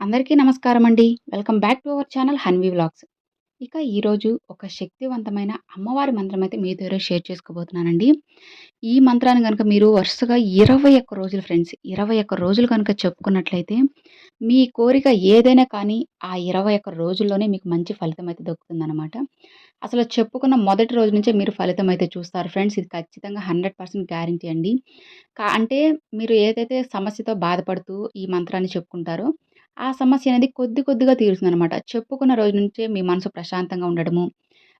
అందరికీ నమస్కారం అండి welcome back to our channel Hanvi vlogs. ఇక ఈరోజు ఒక శక్తివంతమైన అమ్మవారి మంత్రం అయితే మీ దగ్గర షేర్ చేసుకోబోతున్నానండి. ఈ మంత్రాన్ని కనుక మీరు వరుసగా ఇరవై ఒక్క రోజులు ఫ్రెండ్స్ ఇరవై ఒక్క రోజులు కనుక చెప్పుకున్నట్లయితే మీ కోరిక ఏదైనా కానీ ఆ ఇరవై ఒక్క రోజుల్లోనే మీకు మంచి ఫలితం అయితే దొరుకుతుందన్నమాట అసలు చెప్పుకున్న మొదటి రోజు నుంచే మీరు ఫలితం అయితే చూస్తారు ఫ్రెండ్స్. ఇది ఖచ్చితంగా హండ్రెడ్ పర్సెంట్ గ్యారంటీ అండి. కా అంటే మీరు ఏదైతే సమస్యతో బాధపడుతూ ఈ మంత్రాన్ని చెప్పుకుంటారో ఆ సమస్య అనేది కొద్ది కొద్దిగా తీరుతుందనమాట చెప్పుకున్న రోజు నుంచే మీ మనసు ప్రశాంతంగా ఉండడము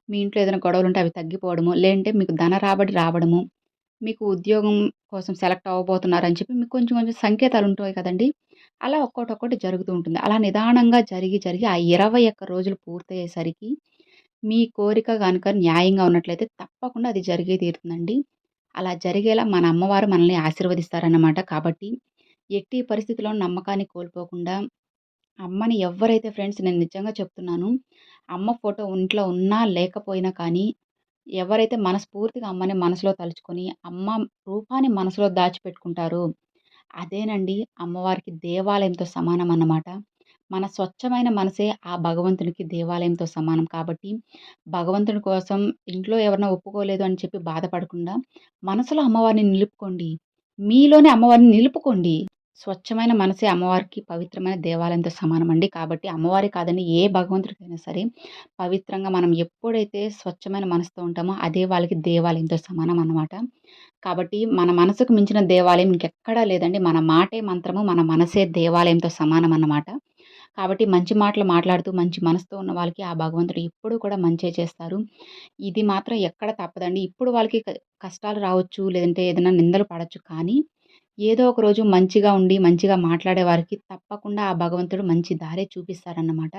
మీ ఇంట్లో ఏదైనా గొడవలు ఉంటే అవి తగ్గిపోవడము లేదంటే మీకు ధన రాబడి రావడము మీకు ఉద్యోగం కోసం సెలెక్ట్ అవ్వబోతున్నారని చెప్పి మీకు కొంచెం కొంచెం సంకేతాలు ఉంటాయి కదండి. అలా ఒక్కోటి ఒక్కటి జరుగుతూ ఉంటుంది. అలా నిదానంగా జరిగి జరిగి ఆ ఇరవై ఒక్క రోజులు పూర్తయ్యేసరికి మీ కోరిక కనుక న్యాయంగా ఉన్నట్లయితే తప్పకుండా అది జరిగే తీరుతుందండి. అలా జరిగేలా మన అమ్మవారు మనల్ని ఆశీర్వదిస్తారన్నమాట. కాబట్టి ఎట్టి పరిస్థితిలో నమ్మకాన్ని కోల్పోకుండా అమ్మని ఎవరైతే ఫ్రెండ్స్ నేను నిజంగా చెప్తున్నాను అమ్మ ఫోటో ఇంట్లో ఉన్నా లేకపోయినా కానీ ఎవరైతే మనస్ఫూర్తిగా అమ్మని మనసులో తలుచుకొని అమ్మ రూపాన్ని మనసులో దాచిపెట్టుకుంటారు అదేనండి అమ్మవారికి దేవాలయంతో సమానం అన్నమాట. మన స్వచ్ఛమైన మనసే ఆ భగవంతునికి దేవాలయంతో సమానం కాబట్టి భగవంతుని కోసం ఇంట్లో ఎవరైనా ఒప్పుకోలేదు అని చెప్పి బాధపడకుండా మనసులో అమ్మవారిని నిలుపుకోండి. మీలోనే అమ్మవారిని నిలుపుకోండి. స్వచ్ఛమైన మనసే అమ్మవారికి పవిత్రమైన దేవాలయంతో సమానం అండి కాబట్టి అమ్మవారి కాదని ఏ భగవంతుడికైనా సరే పవిత్రంగా మనం ఎప్పుడైతే స్వచ్ఛమైన మనసుతో ఉంటామో అదే వాళ్ళకి దేవాలయంతో సమానం అన్నమాట. కాబట్టి మన మనసుకు మించిన దేవాలయం ఇంకెక్కడా లేదండి. మన మాటే మంత్రము మన మనసే దేవాలయంతో సమానం అన్నమాట. కాబట్టి మంచి మాటలు మాట్లాడుతూ మంచి మనసుతో ఉన్న వాళ్ళకి ఆ భగవంతుడు ఎప్పుడు కూడా మంచే చేస్తారు. ఇది మాత్రం ఎక్కడ తప్పదండి. ఇప్పుడు వాళ్ళకి కష్టాలు రావచ్చు లేదంటే ఏదైనా నిందలు పడవచ్చు కానీ ఏదో ఒక రోజు మంచిగా ఉండి మంచిగా మాట్లాడే వారికి తప్పకుండా ఆ భగవంతుడు మంచి దారే చూపిస్తారన్నమాట.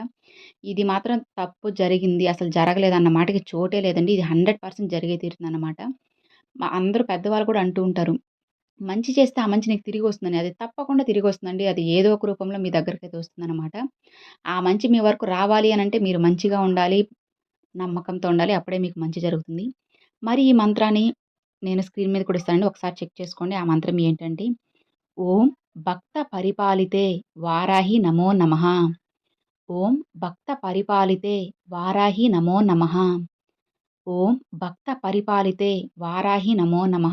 ఇది మాత్రం తప్పు జరిగింది అసలు జరగలేదన్న మాటకి చోటే లేదండి. ఇది హండ్రెడ్ పర్సెంట్ జరిగే తీరుతుందన్నమాట అందరూ పెద్దవాళ్ళు కూడా అంటూ ఉంటారు మంచి చేస్తే ఆ మంచి నీకు తిరిగి వస్తుందని. అది తప్పకుండా తిరిగి వస్తుందండి. అది ఏదో ఒక రూపంలో మీ దగ్గరికి అయితే వస్తుందన్నమాట. ఆ మంచి మీ వరకు రావాలి అని అంటే మీరు మంచిగా ఉండాలి నమ్మకంతో ఉండాలి అప్పుడే మీకు మంచి జరుగుతుంది. మరి ఈ మంత్రాన్ని నేను స్క్రీన్ మీద కూడా ఇస్తానండి. ఒకసారి చెక్ చేసుకోండి. ఆ మంత్రం ఏంటంటే ఓం భక్త పరిపాలితే వారాహి నమో నమ. ఓం భక్త పరిపాలితే వారాహి నమో నమ. ఓం భక్త పరిపాలితే వారాహి నమో నమ.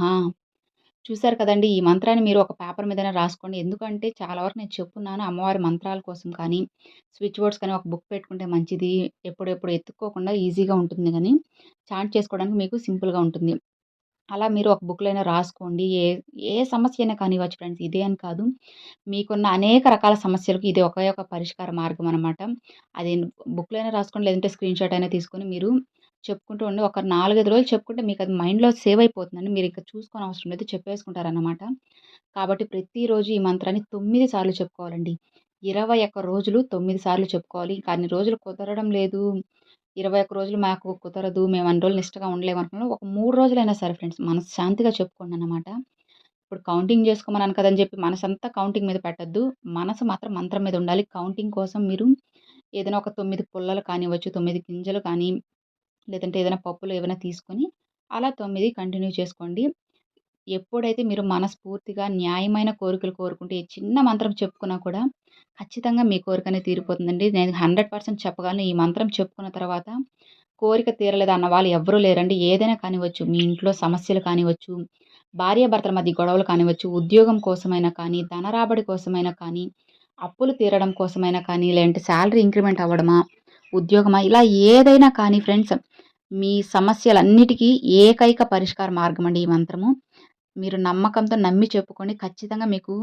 చూశారు కదండి ఈ మంత్రాన్ని మీరు ఒక పేపర్ మీద రాసుకోండి. ఎందుకంటే చాలా వరకు నేను చెప్పున్నాను అమ్మవారి మంత్రాల కోసం కానీ స్విచ్ బోర్డ్స్ కానీ ఒక బుక్ పెట్టుకుంటే మంచిది. ఎప్పుడెప్పుడు ఎత్తుక్కోకుండా ఈజీగా ఉంటుంది కానీ చాంట్ చేసుకోవడానికి మీకు సింపుల్గా ఉంటుంది. అలా మీరు ఒక బుక్‌లో అయినా రాసుకోండి. ఏ ఏ సమస్య అయినా కానివ్వచ్చు ఫ్రెండ్స్. ఇదే అని కాదు. మీకున్న అనేక రకాల సమస్యలకు ఇది ఒకే ఒక పరిష్కార మార్గం అనమాట. అది బుక్‌లో అయినా రాసుకోండి. లేదంటే స్క్రీన్‌షాట్ అయినా తీసుకొని మీరు చెప్పుకుంటూ ఉండి ఒక 4, 5 రోజులు చెప్పుకుంటే మీకు అది మైండ్‌లో సేవ్ అయిపోతుందండి. మీరు ఇంకా అవసరం లేదు. చెప్పేసుకుంటారనమాట. కాబట్టి ప్రతిరోజు ఈ మంత్రాన్ని తొమ్మిది సార్లు చెప్పుకోవాలండి. 21 రోజులు తొమ్మిది సార్లు చెప్పుకోవాలి. ఇంకా అన్ని రోజులు కుదరడం లేదు ఇరవై ఒక్క రోజులు మాకు కుదరదు మేము అన్ని రోజులు నిష్టగా ఉండలేము అనుకున్నాం. ఒక మూడు రోజులైనా సరే ఫ్రెండ్స్ మనశ్శాంతిగా చెప్పుకోండి అనమాట ఇప్పుడు కౌంటింగ్ చేసుకోమన్నాను కదని చెప్పి మనసంతా కౌంటింగ్ మీద పెట్టద్దు. మనసు మాత్రం మంత్రం మీద ఉండాలి. కౌంటింగ్ కోసం మీరు ఏదైనా ఒక తొమ్మిది పుల్లలు కానివ్వచ్చు తొమ్మిది గింజలు కానీ లేదంటే ఏదైనా పప్పులు ఏమైనా తీసుకొని అలా తొమ్మిది కంటిన్యూ చేసుకోండి. ఎప్పుడైతే మీరు మనస్ఫూర్తిగా న్యాయమైన కోరికలు కోరుకుంటే చిన్న మంత్రం చెప్పుకున్నా కూడా ఖచ్చితంగా మీ కోరిక అనేది తీరిపోతుందండి. నేను హండ్రెడ్ పర్సెంట్ చెప్పగలను. ఈ మంత్రం చెప్పుకున్న తర్వాత కోరిక తీరలేదు అన్న వాళ్ళు ఎవరూ లేరండి. ఏదైనా కానివ్వచ్చు మీ ఇంట్లో సమస్యలు కానివ్వచ్చు భార్యాభర్తల మధ్య గొడవలు కానివ్వచ్చు ఉద్యోగం కోసమైనా కానీ ధన రాబడి కోసమైనా కానీ అప్పులు తీరడం కోసమైనా కానీ లేదంటే శాలరీ ఇంక్రిమెంట్ అవ్వడమా ఉద్యోగమా ఇలా ఏదైనా కానీ ఫ్రెండ్స్ మీ సమస్యలన్నిటికీ ఏకైక పరిష్కార మార్గం అండి ఈ మంత్రము. మీరు నమ్మకంతో నమ్మి చెప్పుకొని ఖచ్చితంగా మీకు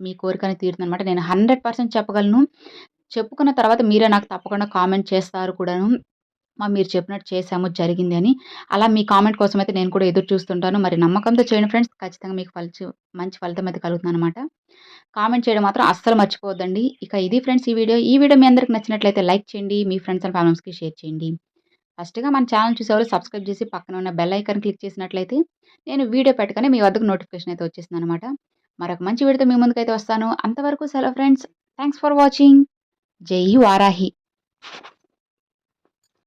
మీ కోరికని తీరుతుందనమాట నేను హండ్రెడ్ పర్సెంట్ చెప్పగలను. చెప్పుకున్న తర్వాత మీరే నాకు తప్పకుండా కామెంట్ చేస్తారు కూడాను. మా మీరు చెప్పినట్టు చేసాము జరిగింది అని. అలా మీ కామెంట్ కోసం అయితే నేను కూడా ఎదురు చూస్తుంటాను. మరి నమ్మకంతో చేయండి ఫ్రెండ్స్. ఖచ్చితంగా మీకు ఫలిచి మంచి ఫలితం అయితే కలుగుతుంది అనమాట కామెంట్ చేయడం మాత్రం అస్సలు మర్చిపోవద్దండి. ఇక ఇది ఫ్రెండ్స్ ఈ వీడియో. ఈ వీడియో మీ అందరికి నచ్చినట్లయితే లైక్ చేయండి. మీ ఫ్రెండ్స్ అండ్ ఫ్యామిలీస్కి షేర్ చేయండి. ఫస్ట్గా మన ఛానల్ చూసేవారు సబ్స్క్రైబ్ చేసి పక్కన ఉన్న బెల్ ఐకాన్ క్లిక్ చేసినట్లయితే నేను వీడియో పెట్టగానే మీ వద్దకు నోటిఫికేషన్ అయితే వచ్చేసింది అనమాట మరొక మంచి విడత మీ ముందుకైతే వస్తాను. అంతవరకు సెలవు ఫ్రెండ్స్ థ్యాంక్స్ ఫర్ వాచింగ్ జై వారాహి.